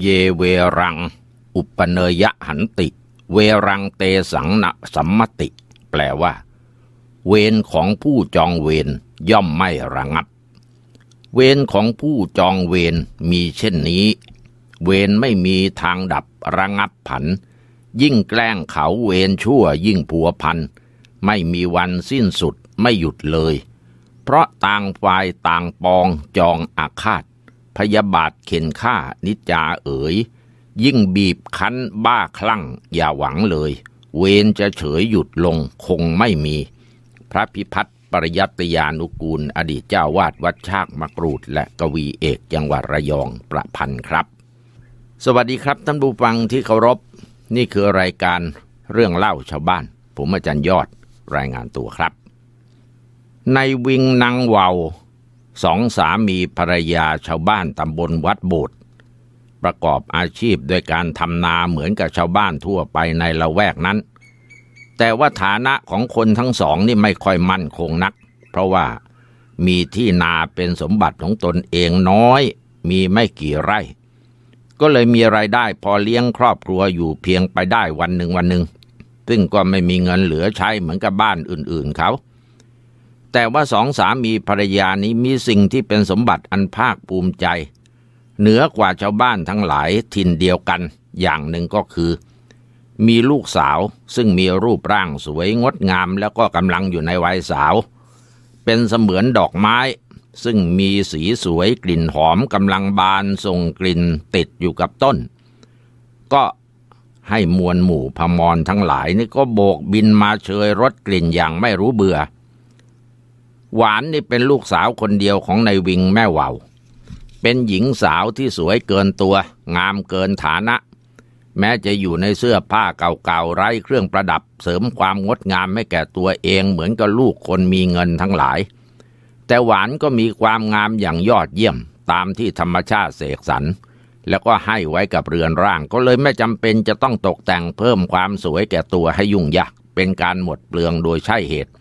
เยเวรัง อุปเนยหันติ เวรังเตสังนะสัมมติ แปลว่า เวรของผู้จองเวรย่อมไม่ระงับ เวรของผู้จองเวรมีเช่นนี้ เวรไม่มีทางดับระงับผัน ยิ่งแกล้งเขาเวรชั่วยิ่งผัวพัน ไม่มีวันสิ้นสุดไม่หยุดเลย เพราะต่างฝ่ายต่างปองจองอาฆาต พยาบาทเข็นฆ่านิจาเอ๋ย ยิ่งบีบคั้นบ้าคลั่ง อย่าหวังเลย เวรจะเฉยหยุดลงคงไม่มี พระพิพัฒน์ปริยัติยานุกูล อดีตเจ้าวาดวัดชากมกรูด และกวีเอกจังหวัดระยองประพันธ์ครับ สวัสดีครับท่านผู้ฟังที่เคารพ นี่คือรายการเรื่องเล่าชาวบ้าน ผมอาจารย์ยอดรายงานตัวครับ ในวิงนางเวา สองสามีภรรยาชาวบ้านตำบลวัดโบสถ์ประกอบอาชีพโดยการทำนาเหมือนกับชาวบ้านทั่วไปในละแวกนั้น แต่ว่าฐานะของคนทั้งสองนี่ไม่ค่อยมั่นคงนัก เพราะว่ามีที่นาเป็นสมบัติของตนเองน้อย มีไม่กี่ไร่ ก็เลยมีไรายได้พอเลี้ยงครอบครัวอยู่เพียงไปได้วันหนึ่งวันหนึ่งซึ่งก็ไม่มีเงินเหลือใช้เหมือนกับบ้านอื่นๆเขา แต่ว่าสองสามีภรรยานี้มีสิ่งที่เป็นสมบัติอันภาคภูมิใจ เหนือกว่าชาวบ้านทั้งหลายถิ่นเดียวกันอย่างหนึ่งก็คือ มีลูกสาวซึ่งมีรูปร่างสวยงดงามแล้วก็กำลังอยู่ในวัยสาว เป็นเสมือนดอกไม้ ซึ่งมีสีสวยกลิ่นหอมกำลังบานส่งกลิ่นติดอยู่กับต้น ก็ให้มวลหมู่พมรทั้งหลายนี่ก็โบกบินมาเชยรสกลิ่นอย่างไม่รู้เบื่อ หวานนี่เป็นลูกสาวคนเดียวของในายวิงแม่เหวาเป็นหญิงสาวที่สวยเกินตัว งามเกินฐานะ แม้จะอยู่ในเสื้อผ้าเก่าๆไร้เครื่องประดับ เสริมความงดงามให้แก่ตัวเองเหมือนกับลูกคนมีเงินทั้งหลาย แต่หวานก็มีความงามอย่างยอดเยี่ยมตามที่ธรรมชาติเสกสรรแล้วก็ให้ไว้กับเรือนร่างก็เลยไม่จำเป็นจะต้องตกแต่งเพิ่มความสวยแก่ตัวให้ยุ่งยากเป็นการหมดเปลืองโดยใช่เหตุ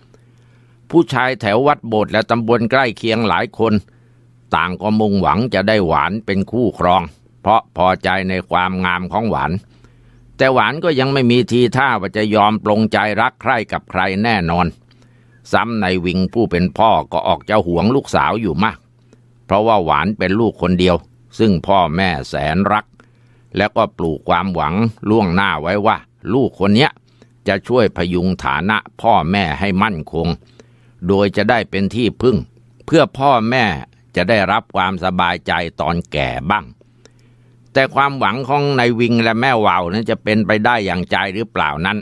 ผู้ชายแถววัดโบสถ์และตำบลใกล้เคียงหลายคน ต่างก็มุ่งหวังจะได้หวานเป็นคู่ครอง เพราะพอใจในความงามของหวาน แต่หวานก็ยังไม่มีทีท่าว่าจะยอมปลงใจรักใคร่กับใครแน่นอน ซ้ำในวิงผู้เป็นพ่อก็ออกจะหวงลูกสาวอยู่มาก เพราะว่าหวานเป็นลูกคนเดียว ซึ่งพ่อแม่แสนรัก แล้วก็ปลูกความหวังล่วงหน้าไว้ว่า ลูกคนเนี้ยจะช่วยพยุงฐานะพ่อแม่ให้มั่นคง โดยจะได้เป็นที่พึ่ง เพื่อพ่อแม่จะได้รับความสบายใจตอนแก่บ้าง แต่ความหวังของนายวิงและแม่วาวนั้นจะเป็นไปได้อย่างใจหรือเปล่านั้น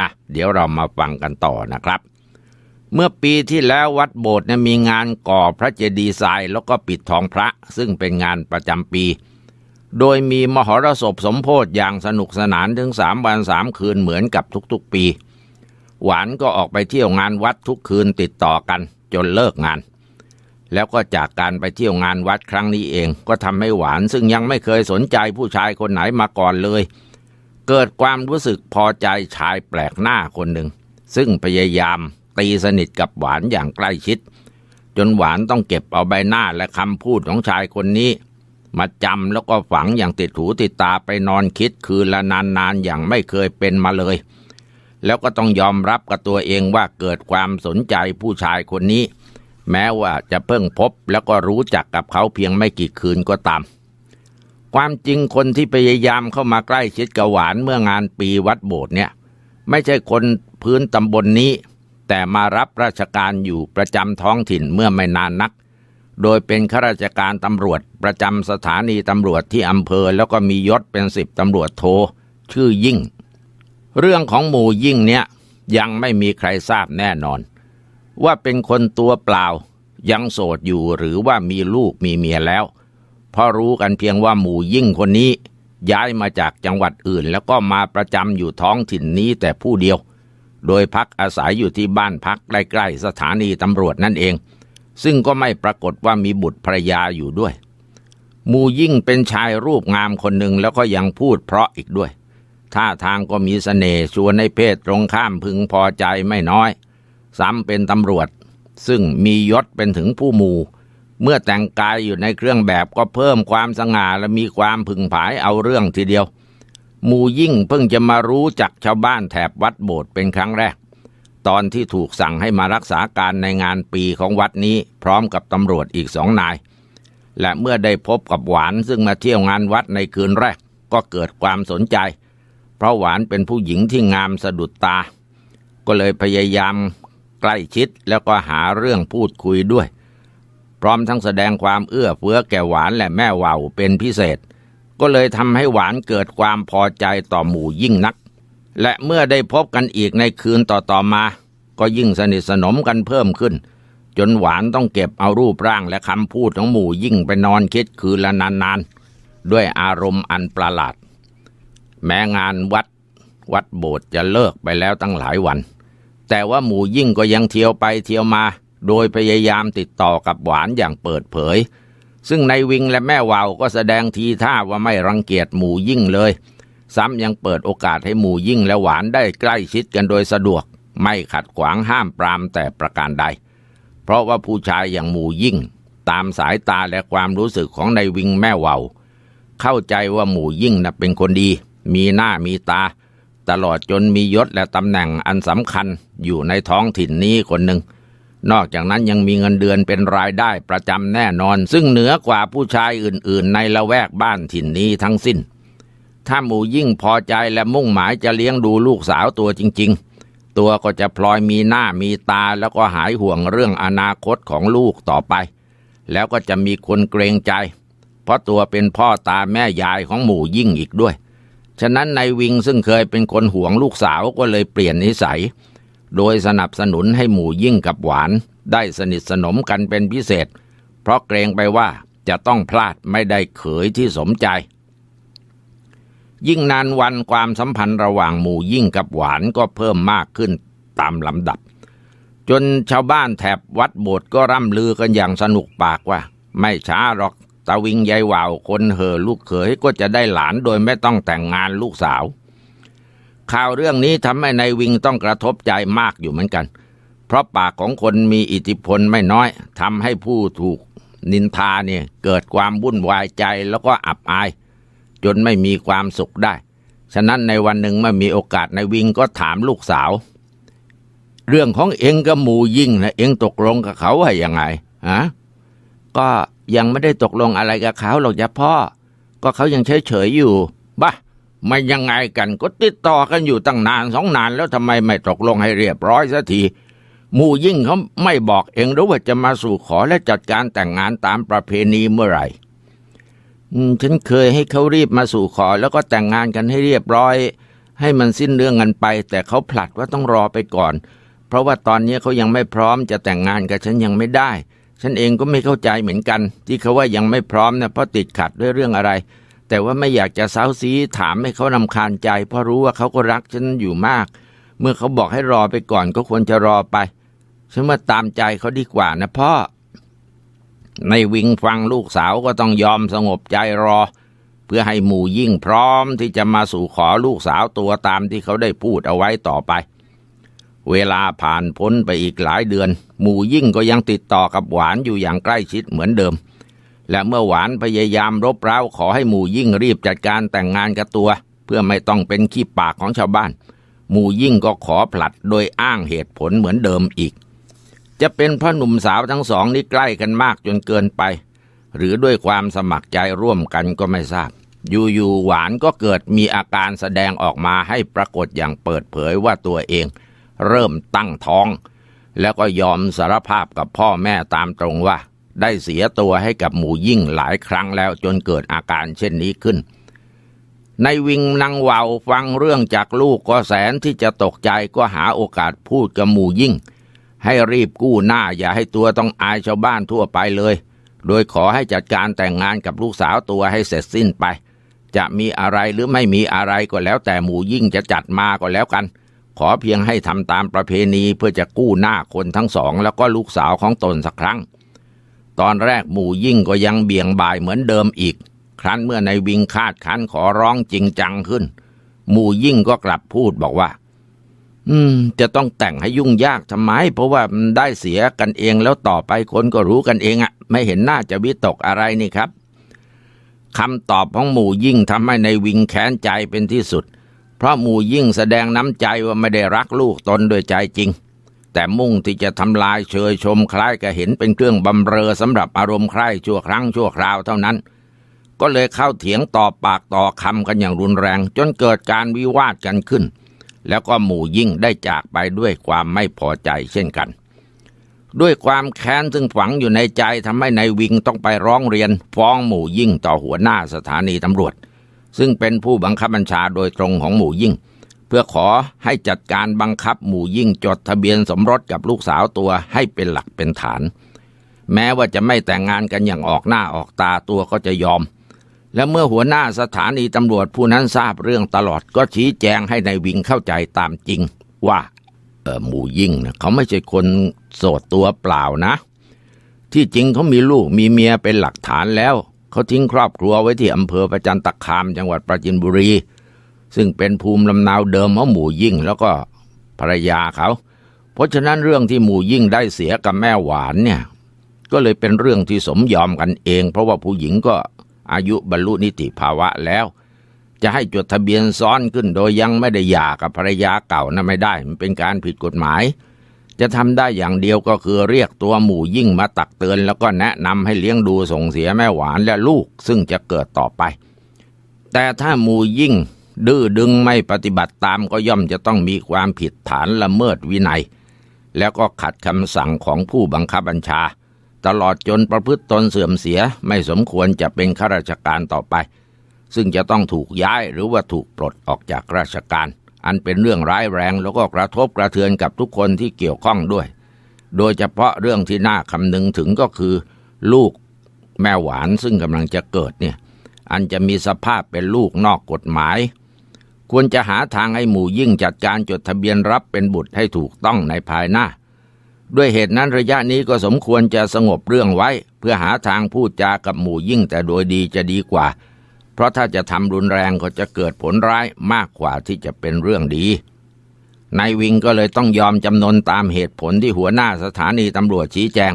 อะเดี๋ยวเรามาฟังกันต่อนะครับ เมื่อปีที่แล้ววัดโบสถ์เนี่ยมีงานก่อพระเจดีย์ทรายแล้วก็ปิดทองพระ ซึ่งเป็นงานประจำปี โดยมีมหรสพสมโพธิอย่างสนุกสนานถึงสามวันสามคืนเหมือนกับทุกๆปี หวานก็ออกไปเที่ยวงานวัดทุกคืนติดต่อกันจนเลิกงาน แล้วก็จากการไปเที่ยวงานวัดครั้งนี้เอง ก็ทำให้หวานซึ่งยังไม่เคยสนใจผู้ชายคนไหนมาก่อนเลย เกิดความรู้สึกพอใจชายแปลกหน้าคนหนึ่ง ซึ่งพยายามตีสนิทกับหวานอย่างใกล้ชิด จนหวานต้องเก็บเอาใบหน้าและคำพูดของชายคนนี้ มาจำแล้วก็ฝังอย่างติดหูติดตาไปนอนคิดคืนละนานๆอย่างไม่เคยเป็นมาเลย แล้วก็ต้องยอมรับกับตัวเองว่าเกิดความสนใจผู้ชายคนนี้ แม้ว่าจะเพิ่งพบแล้วก็รู้จักกับเขาเพียงไม่กี่คืนก็ตาม ความจริงคนที่พยายามเข้ามาใกล้ชิดกับหวานเมื่องานปีวัดโบสถ์เนี่ย ไม่ใช่คนพื้นตำบลนนี้ แต่มารับราชการอยู่ประจำท้องถิ่นเมื่อไม่นานนัก โดยเป็นข้าราชการตำรวจประจำสถานีตำรวจที่อำเภอ แล้วก็มียศเป็นสิบตำรวจโทชื่อยิ่ง เรื่องของหมู่ยิ่งเนี่ยยังไม่มีใครทราบแน่นอน ว่าเป็นคนตัวเปล่ายังโสดอยู่หรือว่ามีลูกมีเมียแล้ว เพราะรู้กันเพียงว่าหมู่ยิ่งคนนี้ ย้ายมาจากจังหวัดอื่น แล้วก็มาประจำอยู่ท้องถิ่นนี้แต่ผู้เดียว โดยพักอาศัยอยู่ที่บ้านพักใกล้ๆสถานีตำรวจนั่นเอง ซึ่งก็ไม่ปรากฏว่ามีบุตรภรรยาอยู่ด้วย หมู่ยิ่งเป็นชายรูปงามคนหนึ่งแล้วก็ยังพูดเพราะอีกด้วย ท่าทางก็มีสเสน่ห์ชวนให้เพศตรงข้ามพึงพอใจไม่น้อย ซ้ำเป็นตำรวจ ซึ่งมียศเป็นถึงผู้หมู่ เมื่อแต่งกายอยู่ในเครื่องแบบก็เพิ่มความสง่าและมีความพึงผายเอาเรื่องทีเดียว หมู่ยิ่งเพิ่งจะมารู้จักชาวบ้านแถบวัดโบสถ์เป็นครั้งแรก ตอนที่ถูกสั่งให้มารักษาการในงานปีของวัดนี้พร้อมกับตำรวจอีกสองนาย และเมื่อได้พบกับหวานซึ่งมาเที่ยวงานวัดในคืนแรกก็เกิดความสนใจเราะหวานเป็นผู้หญิงที่งามสะดุดตา ก็เลยพยายามใกล้ชิดแล้วก็หาเรื่องพูดคุยด้วย พร้อมทั้งแสดงความเอื้อเฟื้อแก่หวานและแม่ว่าวเป็นพิเศษ ก็เลยทำให้หวานเกิดความพอใจต่อหมู่ยิ่งนัก และเมื่อได้พบกันอีกในคืนต่อๆมา ก็ยิ่งสนิทสนมกันเพิ่มขึ้น จนหวานต้องเก็บเอารูปร่างและคำพูดของหมู่ยิ่งไปนอนคิดคืนละนานๆด้วยอารมณ์อันประหลาด แม้งานวัด วัดโบสถ์จะเลิกไปแล้วตั้งหลายวัน แต่ว่าหมู่ยิ่งก็ยังเที่ยวไปเที่ยวมา โดยพยายามติดต่อกับหวานอย่างเปิดเผย ซึ่งในวิงและแม่วาวก็แสดงทีท่าว่าไม่รังเกียจหมู่ยิ่งเลย ซ้ำยังเปิดโอกาสให้หมู่ยิ่งและหวานได้ใกล้ชิดกันโดยสะดวก ไม่ขัดขวางห้ามปรามแต่ประการใด เพราะว่าผู้ชายอย่างหมู่ยิ่ง ตามสายตาและความรู้สึกของในวิงแม่วาวเข้าใจว่าหมู่ยิ่งน่ะเป็นคนดี มีหน้ามีตา ตลอดจนมียศและตำแหน่งอันสำคัญอยู่ในท้องถิ่นนี้คนหนึ่ง นอกจากนั้นยังมีเงินเดือนเป็นรายได้ประจำแน่นอน ซึ่งเหนือกว่าผู้ชายอื่น ๆ ในละแวกบ้านถิ่นนี้ทั้งสิ้น ถ้าหมูยิ่งพอใจและมุ่งหมายจะเลี้ยงดูลูกสาวตัวจริง ๆ ตัวก็จะพลอยมีหน้ามีตาแล้วก็หายห่วงเรื่องอนาคตของลูกต่อไป แล้วก็จะมีคนเกรงใจ เพราะตัวเป็นพ่อตาแม่ยายของหมู่ยิ่งอีกด้วย ฉะนั้นในวิงซึ่งเคยเป็นคนห่วงลูกสาวก็เลยเปลี่ยนนิสัย โดยสนับสนุนให้หมู่ยิ่งกับหวาน ได้สนิทสนมกันเป็นพิเศษ เพราะเกรงไปว่าจะต้องพลาดไม่ได้เขยที่สมใจ ยิ่งนานวันความสัมพันธ์ระหว่างหมู่ยิ่งกับหวานก็เพิ่มมากขึ้นตามลำดับ จนชาวบ้านแถบวัดโบสถ์ก็ร่ำลือกันอย่างสนุกปากว่า ไม่ช้าหรอก ตาวิงยายวาวคนเห่อลูกเขยก็จะได้หลานโดยไม่ต้องแต่งงานลูกสาว ข่าวเรื่องนี้ทำให้ในายวิงต้องกระทบใจมากอยู่เหมือนกัน เพราะปากของคนมีอิทธิพลไม่น้อยทำให้ผู้ถูกนินทาเนี่ยเกิดความวุ่นวายใจแล้วก็อับอาย จนไม่มีความสุขได้ ฉะนั้นในวันหนึ่งเมื่อมีโอกาสในายวิงก็ถามลูกสาว เรื่องของเองกับหมูยิ่งนะเองตกลงกับเขาว่ายังไงฮะก็ ยังไม่ได้ตกลงอะไรกับเขาหรอกจ้ะพ่อ ก็เขายังเฉยเฉยอยู่บ้าไม่ยังไงกันก็ติดต่อกันอยู่ตั้งนานสองนานแล้วทำไมไม่ตกลงให้เรียบร้อยสักทีหมู่ยิ่งเขาไม่บอกเองหรือว่าจะมาสู่ขอและจัดการแต่งงานตามประเพณีเมื่อไหร่ฉันเคยให้เขารีบมาสู่ขอแล้วก็แต่งงานกันให้เรียบร้อย ให้มันสิ้นเรื่องกันไป แต่เขาผลัดว่าต้องรอไปก่อน เพราะว่าตอนนี้เขายังไม่พร้อมจะแต่งงานกับฉันยังไม่ได้ ฉันเองก็ไม่เข้าใจเหมือนกัน ที่เขาว่ายังไม่พร้อมนะเพราะติดขัดด้วยเรื่องอะไร แต่ว่าไม่อยากจะเซ้าซีถามให้เขานำคาญใจ เพราะรู้ว่าเขาก็รักฉันอยู่มาก เมื่อเขาบอกให้รอไปก่อนก็ควรจะรอไป ฉันว่าตามใจเขาดีกว่านะพ่อ ในวิงฟังลูกสาวก็ต้องยอมสงบใจรอ เพื่อให้หมู่ยิ่งพร้อมที่จะมาสู่ขอลูกสาวตัวตามที่เขาได้พูดเอาไว้ต่อไป เวลาผ่านพ้นไปอีกหลายเดือน หมู่ยิ่งก็ยังติดต่อกับหวานอยู่อย่างใกล้ชิดเหมือนเดิม และเมื่อหวานพยายามรบเร้าขอให้หมู่ยิ่งรีบจัดการแต่งงานกับตัว เพื่อไม่ต้องเป็นขี้ปากของชาวบ้าน หมู่ยิ่งก็ขอผลัดโดยอ้างเหตุผลเหมือนเดิมอีก จะเป็นเพราะหนุ่มสาวทั้งสองนี้ใกล้กันมากจนเกินไป หรือด้วยความสมัครใจร่วมกันก็ไม่ทราบอยู่ๆหวานก็เกิดมีอาการแสดงออกมาให้ปรากฏอย่างเปิดเผยว่าตัวเอง เริ่มตั้งท้อง แล้วก็ยอมสารภาพกับพ่อแม่ตามตรงว่า ได้เสียตัวให้กับหมูยิ่งหลายครั้งแล้วจนเกิดอาการเช่นนี้ขึ้นในวิงนางวาวฟังเรื่องจากลูกก็แสนที่จะตกใจก็หาโอกาสพูดกับหมูยิ่ง ให้รีบกู้หน้าอย่าให้ตัวต้องอายชาวบ้านทั่วไปเลย โดยขอให้จัดการแต่งงานกับลูกสาวตัวให้เสร็จสิ้นไป จะมีอะไรหรือไม่มีอะไรก็แล้วแต่หมูยิ่งจะจัดมาก็แล้วกัน ขอเพียงให้ทำตามประเพณีเพื่อจะกู้หน้าคนทั้งสอง แล้วก็ลูกสาวของตนสักครั้ง ตอนแรกหมู่ยิ่งก็ยังเบี่ยงบ่ายเหมือนเดิมอีก ครั้นเมื่อในวิงคาดคันขอร้องจริงจังขึ้น หมู่ยิ่งก็กลับพูดบอกว่า อืม จะต้องแต่งให้ยุ่งยากทำไม เพราะว่าได้เสียกันเองแล้วต่อไปคนก็รู้กันเองอะไม่เห็นน่าจะวิตกอะไรนี่ครับคำตอบของหมู่ยิ่งทำให้ในวิงแค้นใจเป็นที่สุด ราะหมู่ยิ่งแสดงน้ำใจว่าไม่ได้รักลูกตนโดยใจจริง แต่มุ่งที่จะทำลายเชยชมคล้ายกับเห็นเป็นเครื่องบำเรอสำหรับอารมณ์ใคร่ชั่วครั้งชั่วคราวเท่านั้น ก็เลยเข้าเถียงต่อปากต่อคำกันอย่างรุนแรง จนเกิดการวิวาทกันขึ้น แล้วก็หมู่ยิ่งได้จากไปด้วยความไม่พอใจเช่นกัน ด้วยความแค้นซึ่งฝังอยู่ในใจทำให้ในายวิงต้องไปร้องเรียน ฟ้องหมู่ยิ่งต่อหัวหน้าสถานีตำรวจ ซึ่งเป็นผู้บังคับบัญชาโดยตรงของหมู่ยิ่ง เพื่อขอให้จัดการบังคับหมู่ยิ่งจดทะเบียนสมรสกับลูกสาวตัวให้เป็นหลักเป็นฐาน แม้ว่าจะไม่แต่งงานกันอย่างออกหน้าออกตาตัวก็จะยอม และเมื่อหัวหน้าสถานีตำรวจผู้นั้นทราบเรื่องตลอดก็ชี้แจงให้ในายวิงเข้าใจตามจริง ว่าเออหมู่ยิ่งนะเขาไม่ใช่คนโสดตัวเปล่านะ ที่จริงเขามีลูกมีเมียเป็นหลักฐานแล้ว เขาทิ้งครอบครัวไว้ที่อำเภอประจันตคามจังหวัดปราจินบุรี ซึ่งเป็นภูมิลำเนาเดิมของหมู่ยิ่งแล้วก็ภรรยาเขา เพราะฉะนั้นเรื่องที่หมู่ยิ่งได้เสียกับแม่หวานเนี่ย ก็เลยเป็นเรื่องที่สมยอมกันเอง เพราะว่าผู้หญิงก็อายุบรรลุนิติภาวะแล้ว จะให้จดทะเบียนซ้อนขึ้นโดยยังไม่ได้หย่ากับภรรยาเก่านะไม่ได้ มันเป็นการผิดกฎหมาย จะทำได้อย่างเดียวก็คือเรียกตัวหมู่ยิ่งมาตักเตือน แล้วก็แนะนำให้เลี้ยงดูส่งเสียแม่หวานและลูกซึ่งจะเกิดต่อไป แต่ถ้าหมู่ยิ่งดื้อดึงไม่ปฏิบัติตามก็ย่อมจะต้องมีความผิดฐานละเมิดวินัย แล้วก็ขัดคำสั่งของผู้บังคับบัญชา ตลอดจนประพฤติตนเสื่อมเสียไม่สมควรจะเป็นข้าราชการต่อไป ซึ่งจะต้องถูกย้ายหรือว่าถูกปลดออกจากราชการ อันเป็นเรื่องร้ายแรงแล้วก็กระทบกระเทือนกับทุกคนที่เกี่ยวข้องด้วย โดยเฉพาะเรื่องที่น่าคำนึงถึงก็คือ ลูกแม่หวานซึ่งกำลังจะเกิดเนี่ยอันจะมีสภาพเป็นลูกนอกกฎหมาย ควรจะหาทางให้หมู่ยิ่งจัดการจดทะเบียนรับเป็นบุตรให้ถูกต้องในภายหน้า ด้วยเหตุนั้นระยะนี้ก็สมควรจะสงบเรื่องไว้ เพื่อหาทางพูดจากับหมู่ยิ่งแต่โดยดีจะดีกว่า เพราะถ้าจะทำรุนแรงก็จะเกิดผลร้ายมากกว่าที่จะเป็นเรื่องดีนายวิงก็เลยต้องยอมจำนนตามเหตุผลที่หัวหน้าสถานีตำรวจชี้แจง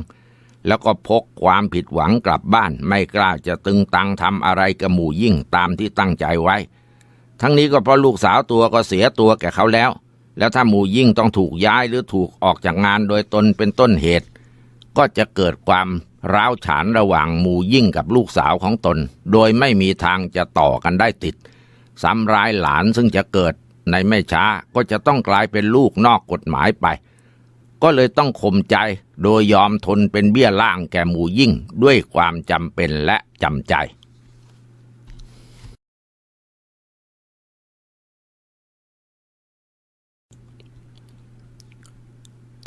แล้วก็พกความผิดหวังกลับบ้าน ไม่กล้าจะตึงตังทำอะไรกับหมู่ยิ่งตามที่ตั้งใจไว้ ทั้งนี้ก็เพราะลูกสาวตัวก็เสียตัวแก่เขาแล้ว แล้วถ้าหมู่ยิ่งต้องถูกย้ายหรือถูกออกจากงานโดยตนเป็นต้นเหตุ ก็จะเกิดความ ร้าวฉานระหว่างหมู่ยิ่งกับลูกสาวของตน โดยไม่มีทางจะต่อกันได้ติด ซ้ำร้ายหลานซึ่งจะเกิดในไม่ช้าก็จะต้องกลายเป็นลูกนอกกฎหมายไป ก็เลยต้องข่มใจโดยยอมทนเป็นเบี้ยล่างแก่หมู่ยิ่งด้วยความจำเป็นและจำใจ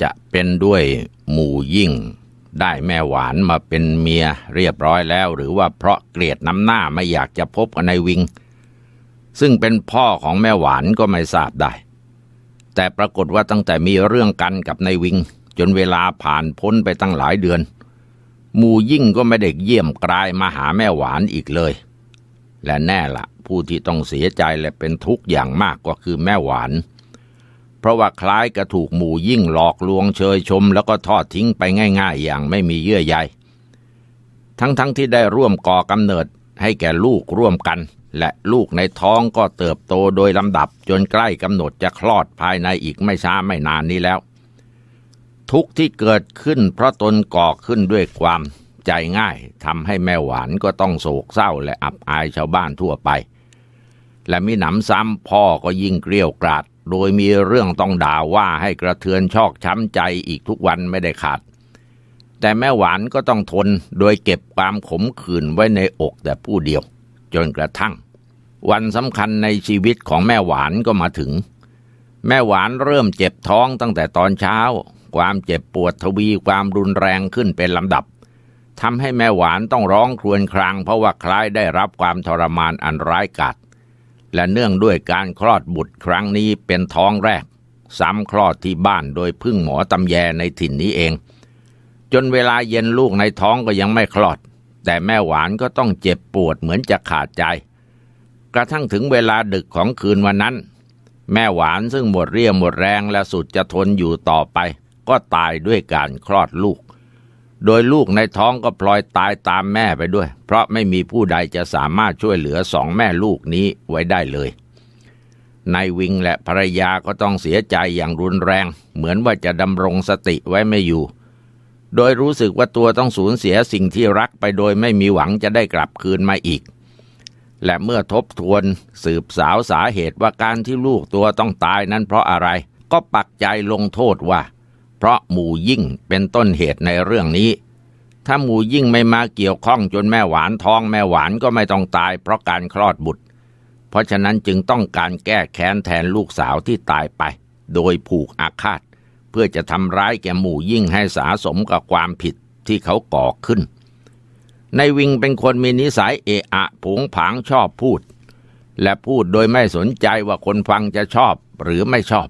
จะเป็นด้วยหมู่ยิ่ง ได้แม่หวานมาเป็นเมียเรียบร้อยแล้ว หรือว่าเพราะเกลียดน้ำหน้าไม่อยากจะพบกับนายวิง ซึ่งเป็นพ่อของแม่หวานก็ไม่ทราบได้ แต่ปรากฏว่าตั้งแต่มีเรื่องกันกับนายวิง จนเวลาผ่านพ้นไปตั้งหลายเดือน หมูยิ่งก็ไม่ได้เยี่ยมกลายมาหาแม่หวานอีกเลย และแน่ละผู้ที่ต้องเสียใจและเป็นทุกข์อย่างมากก็คือแม่หวาน เพราะว่าคล้ายกับถูกหมู่ยิ่งหลอกลวงเชยชม แล้วก็ทอดทิ้งไปง่ายๆ อย่างไม่มีเยื่อใยทั้งๆทที่ได้ร่วมก่อกำเนิดให้แก่ลูกร่วมกัน และลูกในท้องก็เติบโตโดยลำดับจนใกล้กำหนดจะคลอดภายในอีกไม่ช้าไม่นานนี้แล้ว ทุกที่เกิดขึ้นเพราะตนก่อขึ้นด้วยความใจง่ายทำให้แม่หวานก็ต้องโศกเศร้าและอับอายชาวบ้านทั่วไป และมีหนำซ้ำพ่อก็ยิ่งเกลี้ยวกราด โดยมีเรื่องต้องด่าว่าให้กระเทือนชอกช้ำใจอีกทุกวันไม่ได้ขาด แต่แม่หวานก็ต้องทนโดยเก็บความขมขื่นไว้ในอกแต่ผู้เดียว จนกระทั่ง วันสำคัญในชีวิตของแม่หวานก็มาถึง แม่หวานเริ่มเจ็บท้องตั้งแต่ตอนเช้า ความเจ็บปวดทวีความรุนแรงขึ้นเป็นลำดับทำให้แม่หวานต้องร้องครวญครางเพราะว่าคล้ายได้รับความทรมานอันร้ายกาจ และเนื่องด้วยการคลอดบุตรครั้งนี้เป็นท้องแรก ซ้ำคลอดที่บ้านโดยพึ่งหมอตำแยในถิ่นนี้เอง จนเวลาเย็นลูกในท้องก็ยังไม่คลอด แต่แม่หวานก็ต้องเจ็บปวดเหมือนจะขาดใจ กระทั่งถึงเวลาดึกของคืนวันนั้น แม่หวานซึ่งหมดเรี่ยวหมดแรงและสุดจะทนอยู่ต่อไป ก็ตายด้วยการคลอดลูก โดยลูกในท้องก็พลอยตายตามแม่ไปด้วย เพราะไม่มีผู้ใดจะสามารถช่วยเหลือสองแม่ลูกนี้ไว้ได้เลยนายวิงและภรรยาก็ต้องเสียใจอย่างรุนแรง เหมือนว่าจะดำรงสติไว้ไม่อยู่ โดยรู้สึกว่าตัวต้องสูญเสียสิ่งที่รักไปโดยไม่มีหวังจะได้กลับคืนมาอีก และเมื่อทบทวนสืบสาวสาเหตุว่าการที่ลูกตัวต้องตายนั้นเพราะอะไร ก็ปักใจลงโทษว่า เพราะหมู่ยิ่งเป็นต้นเหตุในเรื่องนี้ ถ้าหมู่ยิ่งไม่มาเกี่ยวข้องจนแม่หวานท้องแม่หวานก็ไม่ต้องตายเพราะการคลอดบุตร เพราะฉะนั้นจึงต้องการแก้แค้นแทนลูกสาวที่ตายไป โดยผูกอาฆาต เพื่อจะทำร้ายแก่หมู่ยิ่งให้สาสมกับความผิดที่เขาก่อขึ้น ในวิงเป็นคนมีนิสัยเอะอะผงผางชอบพูด และพูดโดยไม่สนใจว่าคนฟังจะชอบหรือไม่ชอบ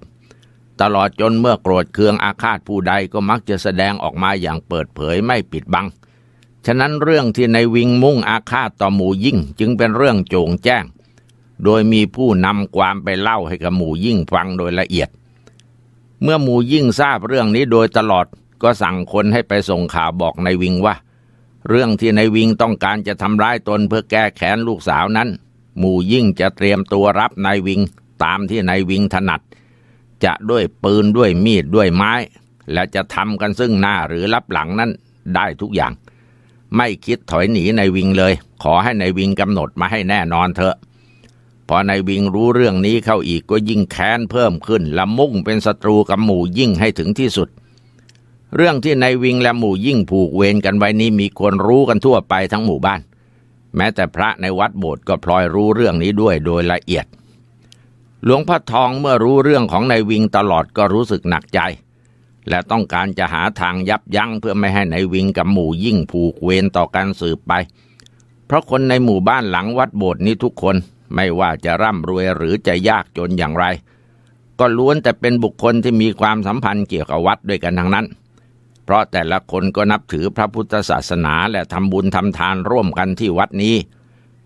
ตลอดจนเมื่อโกรธเคืองอาฆาตผู้ใดก็มักจะแสดงออกมาอย่างเปิดเผยไม่ปิดบัง ฉะนั้นเรื่องที่ในวิงมุ่งอาฆาตต่อหมู่ยิ่งจึงเป็นเรื่องโจงแจ้ง โดยมีผู้นำความไปเล่าให้กับหมู่ยิ่งฟังโดยละเอียด เมื่อหมู่ยิ่งทราบเรื่องนี้โดยตลอดก็สั่งคนให้ไปส่งข่าวบอกในวิงว่า เรื่องที่ในวิงต้องการจะทำร้ายตนเพื่อแก้แค้นลูกสาวนั้น หมู่ยิ่งจะเตรียมตัวรับนายวิงตามที่นายวิงถนัด จะด้วยปืนด้วยมีดด้วยไม้ และจะทำกันซึ่งหน้าหรือรับหลังนั้นได้ทุกอย่าง ไม่คิดถอยหนีในวิงเลย ขอให้ในายวิงกำหนดมาให้แน่นอนเถอะพอนายวิงรู้เรื่องนี้เข้าอีกก็ยิ่งแค้นเพิ่มขึ้นและมุ่งเป็นศัตรูกับหมู่ยิ่งให้ถึงที่สุด เรื่องที่นายวิงและหมู่ยิ่งผูกเวรกันไว้นี้มีคนรู้กันทั่วไปทั้งหมู่บ้าน แม้แต่พระในวัดโบสถ์ก็พลอยรู้เรื่องนี้ด้วยโดยละเอียด หลวงพ่อทองเมื่อรู้เรื่องของนายวิงตลอดก็รู้สึกหนักใจ และต้องการจะหาทางยับยั้งเพื่อไม่ให้นายวิงกับหมู่ยิ่งผูกเวรต่อกันสืบไป เพราะคนในหมู่บ้านหลังวัดโบสถ์นี้ทุกคนไม่ว่าจะร่ำรวยหรือจะยากจนอย่างไร ก็ล้วนแต่เป็นบุคคลที่มีความสัมพันธ์เกี่ยวกับวัดด้วยกันทั้งนั้น เพราะแต่ละคนก็นับถือพระพุทธศาสนาและทำบุญทำทานร่วมกันที่วัดนี้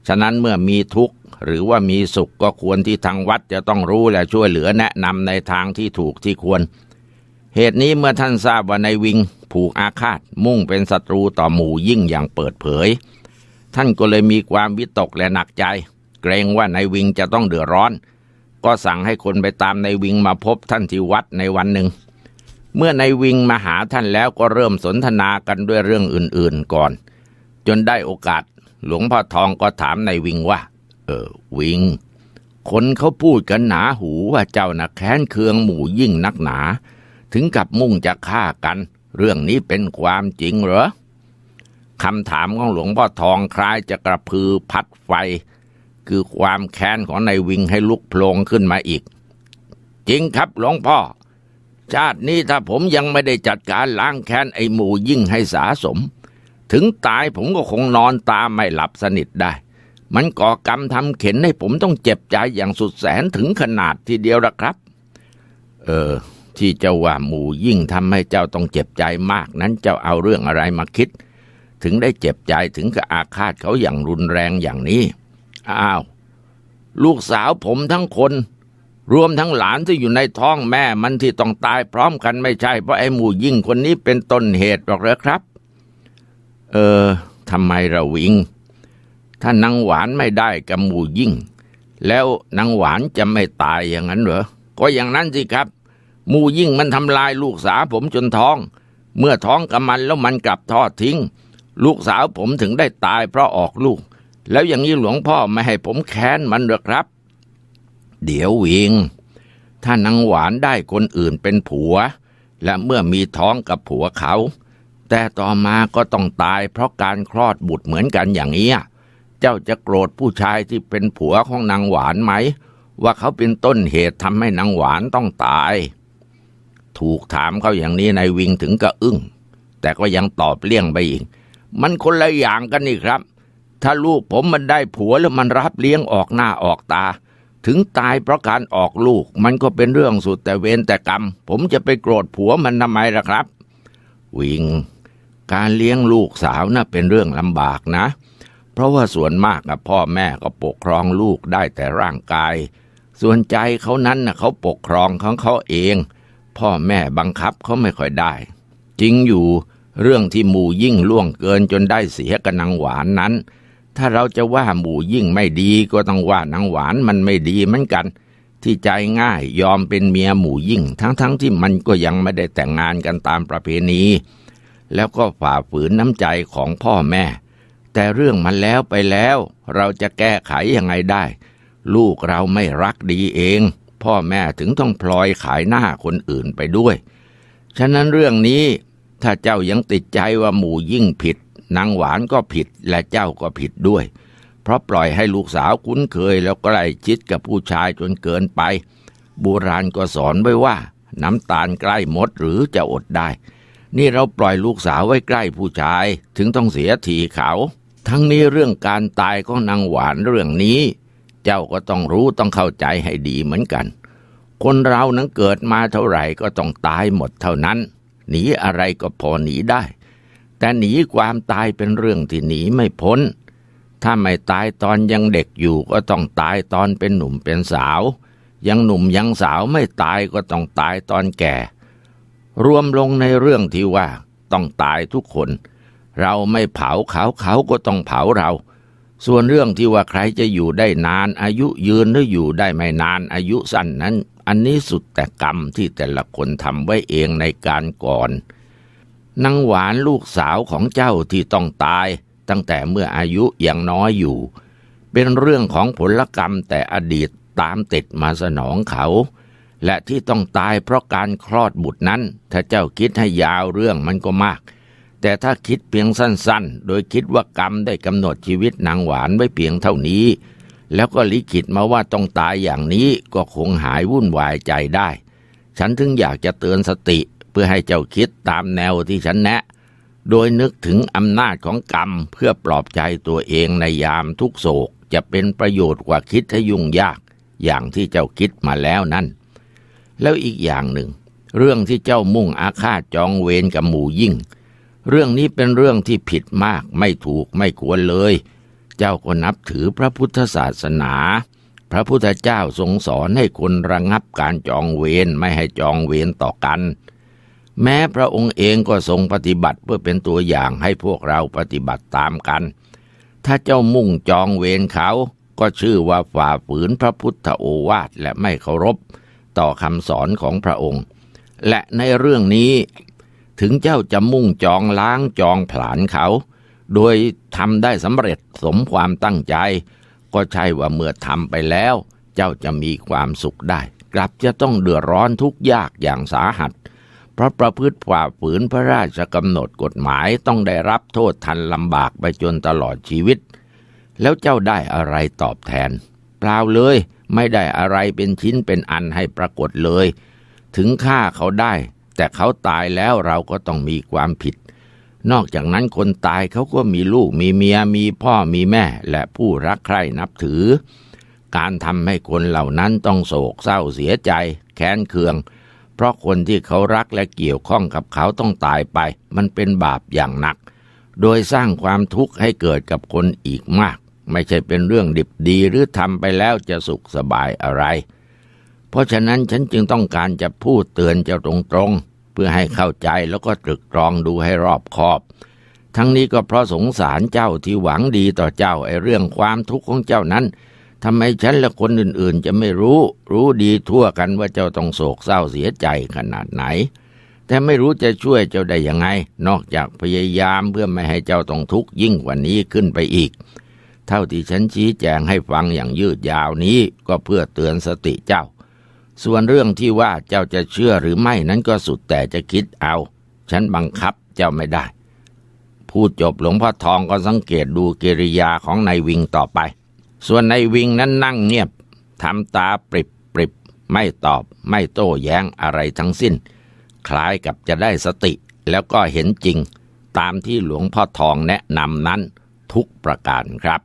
ฉะนั้นเมื่อมีทุกข์ หรือว่ามีสุขก็ควรที่ทางวัดจะต้องรู้และช่วยเหลือแนะนำในทางที่ถูกที่ควร เหตุนี้เมื่อท่านทราบว่าในวิงผูกอาฆาตมุ่งเป็นศัตรูต่อหมู่ยิ่งอย่างเปิดเผย ท่านก็เลยมีความวิตกและหนักใจ เกรงว่าในวิงจะต้องเดือดร้อน ก็สั่งให้คนไปตามในวิงมาพบท่านที่วัดในวันหนึ่ง เมื่อในวิงมาหาท่านแล้วก็เริ่มสนทนากันด้วยเรื่องอื่นๆก่อน จนได้โอกาส หลวงพ่อทองก็ถามในวิงว่า เออวิง คนเขาพูดกันหนาหูว่าเจ้าน่ะแค้นเคืองหมู่ยิ่งนักหนา ถึงกับมุ่งจะฆ่ากัน เรื่องนี้เป็นความจริงเหรอคำถามของหลวงพ่อทองคล้ายจะกระพือพัดไฟ คือความแค้นของนายวิงให้ลุกโพลงขึ้นมาอีก จริงครับหลวงพ่อ ชาตินี้ถ้าผมยังไม่ได้จัดการล้างแค้นไอ้หมู่ยิ่งให้สาสม ถึงตายผมก็คงนอนตาไม่หลับสนิทได้ มันก่อกรรมทำเข็นให้ผมต้องเจ็บใจอย่างสุดแสนถึงขนาดทีเดียวละครับ เออ ที่เจ้าว่าหมู่ยิ่งทำให้เจ้าต้องเจ็บใจมากนั้นเจ้าเอาเรื่องอะไรมาคิด ถึงได้เจ็บใจถึงกับอาฆาตเขาอย่างรุนแรงอย่างนี้ อ้าว ลูกสาวผมทั้งคน รวมทั้งหลานที่อยู่ในท้องแม่มันที่ต้องตายพร้อมกันไม่ใช่เพราะไอ้หมู่ยิ่งคนนี้เป็นต้นเหตุหรอกเหรอครับ เออทำไมระวิง ถ้านางหวานไม่ได้กับหมู่ยิ่ง แล้วนางหวานจะไม่ตายอย่างนั้นเหรอ ก็อย่างนั้นสิครับ หมู่ยิ่งมันทำลายลูกสาวผมจนท้อง เมื่อท้องกับมันแล้วมันกลับทอดทิ้ง ลูกสาวผมถึงได้ตายเพราะออกลูก แล้วอย่างนี้หลวงพ่อไม่ให้ผมแค้นมันหรอครับ เดี๋ยววิง ถ้านางหวานได้คนอื่นเป็นผัว และเมื่อมีท้องกับผัวเขา แต่ต่อมาก็ต้องตายเพราะการคลอดบุตรเหมือนกันอย่างนี้ย เจ้าจะโกรธผู้ชายที่เป็นผัวของนางหวานไหม ว่าเขาเป็นต้นเหตุทำให้นางหวานต้องตาย ถูกถามเขาอย่างนี้นายวิงถึงกับอึ้ง แต่ก็ยังตอบเลี่ยงไปอีก มันคนละอย่างกันนี่ครับ ถ้าลูกผมมันได้ผัวแล้วมันรับเลี้ยงออกหน้าออกตา ถึงตายเพราะการออกลูก มันก็เป็นเรื่องสุดแต่เวรแต่กรรม ผมจะไปโกรธผัวมันทำไมล่ะครับ วิง การเลี้ยงลูกสาวน่ะเป็นเรื่องลำบากนะ เพราะว่าส่วนมากกับพ่อแม่ก็ปกครองลูกได้แต่ร่างกาย ส่วนใจเขานั้นนะเขาปกครองของเขาเอง พ่อแม่บังคับเขาไม่ค่อยได้ จริงอยู่เรื่องที่หมู่ยิ่งล่วงเกินจนได้เสียกับนางหวานนั้น ถ้าเราจะว่าหมู่ยิ่งไม่ดีก็ต้องว่านางหวานมันไม่ดีเหมือนกัน ที่ใจง่ายยอมเป็นเมียหมู่ยิ่ง ทั้งๆทที่มันก็ยังไม่ได้แต่งงานกันตามประเพณี แล้วก็ฝ่าฝืนน้ำใจของพ่อแม่ แต่เรื่องมันแล้วไปแล้ว เราจะแก้ไขยังไงได้ ลูกเราไม่รักดีเอง พ่อแม่ถึงต้องพลอยขายหน้าคนอื่นไปด้วย ฉะนั้นเรื่องนี้ถ้าเจ้ายังติดใจว่าหมู่ยิ่งผิดนางหวานก็ผิดและเจ้าก็ผิดด้วย เพราะปล่อยให้ลูกสาวคุ้นเคยแล้วก็ใกล้ชิดกับผู้ชายจนเกินไปโบราณก็สอนไว้ว่า น้ำตาลใกล้หมดหรือจะอดได้ นี่เราปล่อยลูกสาวไว้ใกล้ผู้ชาย ถึงต้องเสียทีเขา ทั้งนี้เรื่องการตายของนางหวานเรื่องนี้ เจ้าก็ต้องรู้ต้องเข้าใจให้ดีเหมือนกัน คนเรานั้นเกิดมาเท่าไหร่ก็ต้องตายหมดเท่านั้น หนีอะไรก็พอหนีได้ แต่หนีความตายเป็นเรื่องที่หนีไม่พ้น ถ้าไม่ตายตอนยังเด็กอยู่ก็ต้องตายตอนเป็นหนุ่มเป็นสาว ยังหนุ่มยังสาวไม่ตายก็ต้องตายตอนแก่ รวมลงในเรื่องที่ว่าต้องตายทุกคน เราไม่เผาเขาเขาก็ต้องเผาเรา ส่วนเรื่องที่ว่าใครจะอยู่ได้นาน อายุยืนหรืออยู่ได้ไม่นานอายุสั้นนั้น อันนี้สุดแต่กรรมที่แต่ละคนทำไว้เองในการก่อนนางหวานลูกสาวของเจ้าที่ต้องตาย ตั้งแต่เมื่ออายุยังน้อยอยู่ เป็นเรื่องของผลกรรมแต่อดีตตามติดมาสนองเขาและที่ต้องตายเพราะการคลอดบุตรนั้น ถ้าเจ้าคิดให้ยาวเรื่องมันก็มาก แต่ถ้าคิดเพียงสั้นๆ โดยคิดว่ากรรมได้กำหนดชีวิตนางหวานไว้เพียงเท่านี้ แล้วก็ลิขิตมาว่าต้องตายอย่างนี้ก็คงหายวุ่นวายใจได้ ฉันถึงอยากจะเตือนสติเพื่อให้เจ้าคิดตามแนวที่ฉันแนะ โดยนึกถึงอำนาจของกรรมเพื่อปลอบใจตัวเองในยามทุกโศกจะเป็นประโยชน์กว่าคิดให้ยุ่งยาก อย่างที่เจ้าคิดมาแล้วนั่น แล้วอีกอย่างหนึ่ง เรื่องที่เจ้ามุ่งอาฆาตจองเวรกับหมู่ยิ่ง เรื่องนี้เป็นเรื่องที่ผิดมากไม่ถูกไม่ควรเลย เจ้าก็นับถือพระพุทธศาสนา พระพุทธเจ้าทรงสอนให้คนระงับการจองเวรไม่ให้จองเวรต่อกัน แม้พระองค์เองก็ทรงปฏิบัติเพื่อเป็นตัวอย่างให้พวกเราปฏิบัติตามกัน ถ้าเจ้ามุ่งจองเวรเขา ก็ชื่อว่าฝ่าฝืนพระพุทธโอวาทและไม่เคารพ ต่อคำสอนของพระองค์และในเรื่องนี้ ถึงเจ้าจะมุ่งจองล้างจองผลาญเขา โดยทำได้สำเร็จสมความตั้งใจ ก็ใช่ว่าเมื่อทำไปแล้ว เจ้าจะมีความสุขได้ กลับจะต้องเดือดร้อนทุกยากอย่างสาหัส เพราะประพฤติฝ่าฝืนพระราชกำหนดกฎหมายต้องได้รับโทษทันลำบากไปจนตลอดชีวิต แล้วเจ้าได้อะไรตอบแทน เปล่าเลยไม่ได้อะไรเป็นชิ้นเป็นอันให้ปรากฏเลย ถึงฆ่าเขาได้ แต่เขาตายแล้วเราก็ต้องมีความผิด นอกจากนั้นคนตายเขาก็มีลูกมีเมียมีพ่อมีแม่ และผู้รักใคร่นับถือ การทำให้คนเหล่านั้นต้องโศกเศร้าเสียใจ แค้นเคือง เพราะคนที่เขารักและเกี่ยวข้องกับเขาต้องตายไป มันเป็นบาปอย่างหนัก โดยสร้างความทุกข์ให้เกิดกับคนอีกมาก ไม่ใช่เป็นเรื่องดิบดีหรือทำไปแล้วจะสุขสบายอะไรเพราะฉะนั้นฉันจึงต้องการจะพูดเตือนเจ้าตรง พื่อให้เข้าใจแล้วก็ตรึกตรองดูให้รอบคอบ ทั้งนี้ก็เพราะสงสารเจ้าที่หวังดีต่อเจ้าไอ้เรื่องความทุกข์ของเจ้านั้นทำไมฉันและคนอื่นๆ จะไม่รู้ รู้ดีทั่วกันว่าเจ้าต้องโศกเศร้าเสียใจขนาดไหน แต่ไม่รู้จะช่วยเจ้าได้ยังไง นอกจากพยายามเพื่อไม่ให้เจ้าต้องทุกข์ยิ่งกว่านี้ขึ้นไปอีก เท่าที่ฉันชี้แจงให้ฟังอย่างยืดยาวนี้ก็เพื่อเตือนสติเจ้า ส่วนเรื่องที่ว่าเจ้าจะเชื่อหรือไม่นั้นก็สุดแต่จะคิดเอา ฉันบังคับเจ้าไม่ได้ พูดจบหลวงพ่อทองก็สังเกตดูกิริยาของนายวิงต่อไป ส่วนนายวิงนั้นนั่งเงียบทำตาปริบปริบไม่ตอบไม่โต้แย้งอะไรทั้งสิ้น คล้ายกับจะได้สติแล้วก็เห็นจริง ตามที่หลวงพ่อทองแนะนำนั้นทุกประการครับ